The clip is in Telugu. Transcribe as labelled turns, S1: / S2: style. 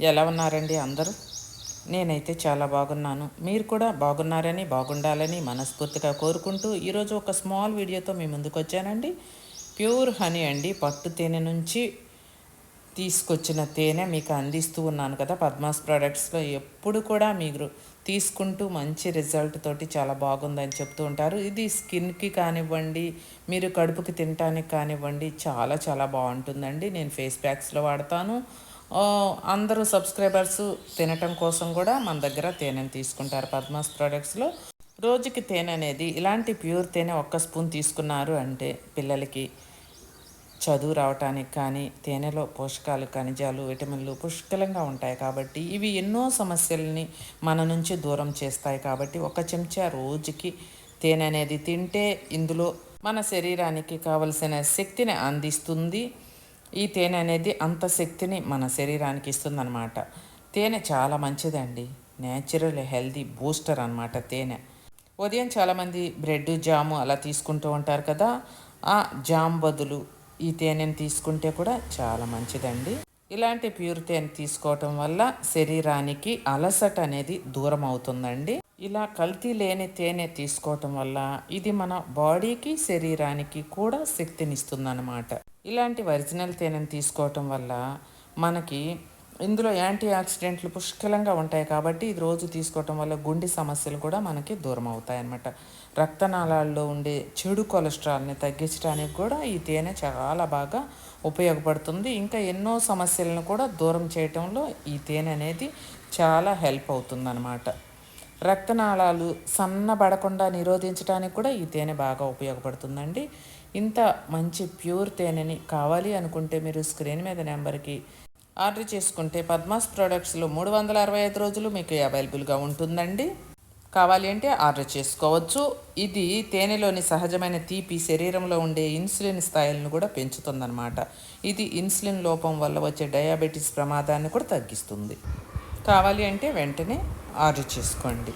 S1: ఎలా ఉన్నారండి అందరూ? నేనైతే చాలా బాగున్నాను. మీరు కూడా బాగున్నారని బాగుండాలని మనస్ఫూర్తిగా కోరుకుంటూ ఈరోజు ఒక స్మాల్ వీడియోతో మీ ముందుకు వచ్చానండి ప్యూర్ హనీ అండి. పట్టు తేనె నుంచి తీసుకొచ్చిన తేనె మీకు అందిస్తూ ఉన్నాను కదా పద్మాస్ ప్రోడక్ట్స్లో. ఎప్పుడు కూడా మీరు తీసుకుంటూ మంచి రిజల్ట్ తోటి చాలా బాగుందని చెప్తూ ఉంటారు. ఇది స్కిన్కి కానివ్వండి మీరు కడుపుకి తినటానికి కానివ్వండి చాలా చాలా బాగుంటుందండి. నేను ఫేస్ ప్యాక్స్లో వాడతాను. అందరూ సబ్స్క్రైబర్స్ తినటం కోసం కూడా మన దగ్గర తేనెని తీసుకుంటారు పద్మాస్ ప్రోడక్ట్స్లో. రోజుకి తేనె అనేది ఇలాంటి ప్యూర్ తేనె ఒక్క స్పూన్ తీసుకున్నారు అంటే పిల్లలకి చదువు రావటానికి కానీ తేనెలో పోషకాలు ఖనిజాలు విటమిన్లు పుష్కలంగా ఉంటాయి కాబట్టి ఇవి ఎన్నో సమస్యల్ని మన నుంచి దూరం చేస్తాయి కాబట్టి ఒక చెంచా రోజుకి తేనె అనేది తింటే ఇందులో మన శరీరానికి కావలసిన శక్తిని అందిస్తుంది. ఈ తేనె అనేది అంత శక్తిని మన శరీరానికి ఇస్తుందన్నమాట. తేనె చాలా మంచిదండి. న్యాచురల్ హెల్దీ బూస్టర్ అనమాట తేనె. ఉదయం చాలామంది బ్రెడ్ జాము అలా తీసుకుంటూ ఉంటారు కదా ఆ జామ్ బదులు ఈ తేనెని తీసుకుంటే కూడా చాలా మంచిదండి. ఇలాంటి ప్యూర్ తేనె తీసుకోవటం వల్ల శరీరానికి అలసట అనేది దూరం అవుతుందండి. ఇలా కల్తీ లేని తేనె తీసుకోవటం వల్ల ఇది మన బాడీకి శరీరానికి కూడా శక్తినిస్తుందన్నమాట ఇలాంటి ఒరిజినల్ తేనెను తీసుకోవటం వల్ల మనకి ఇందులో యాంటీ ఆక్సిడెంట్లు పుష్కలంగా ఉంటాయి కాబట్టి ఇది రోజు తీసుకోవటం వల్ల గుండె సమస్యలు కూడా మనకి దూరం అవుతాయి అన్నమాట. రక్తనాళాల్లో ఉండే చెడు కొలెస్ట్రాల్ని తగ్గించడానికి కూడా ఈ తేనె చాలా బాగా ఉపయోగపడుతుంది. ఇంకా ఎన్నో సమస్యలను కూడా దూరం చేయటంలో ఈ తేనె అనేది చాలా హెల్ప్ అవుతుందన్నమాట. రక్తనాళాలు సన్నబడకుండా నిరోధించడానికి కూడా ఈ తేనె బాగా ఉపయోగపడుతుందండి. ఇంత మంచి ప్యూర్ తేనెని కావాలి అనుకుంటే మీరు స్క్రీన్ మీద నెంబర్కి ఆర్డర్ చేసుకుంటే పద్మాస్ ప్రోడక్ట్స్లో మూడు వందల అరవై ఐదు రోజులు మీకు అవైలబుల్గా ఉంటుందండి. కావాలి అంటే ఆర్డర్ చేసుకోవచ్చు. ఇది తేనెలోని సహజమైన తీపి శరీరంలో ఉండే ఇన్సులిన్ స్థాయిలను కూడా పెంచుతుందన్నమాట. ఇది ఇన్సులిన్ లోపం వల్ల వచ్చే డయాబెటీస్ ప్రమాదాన్ని కూడా తగ్గిస్తుంది. కావాలి అంటే వెంటనే ఆర్డర్ చేసుకోండి.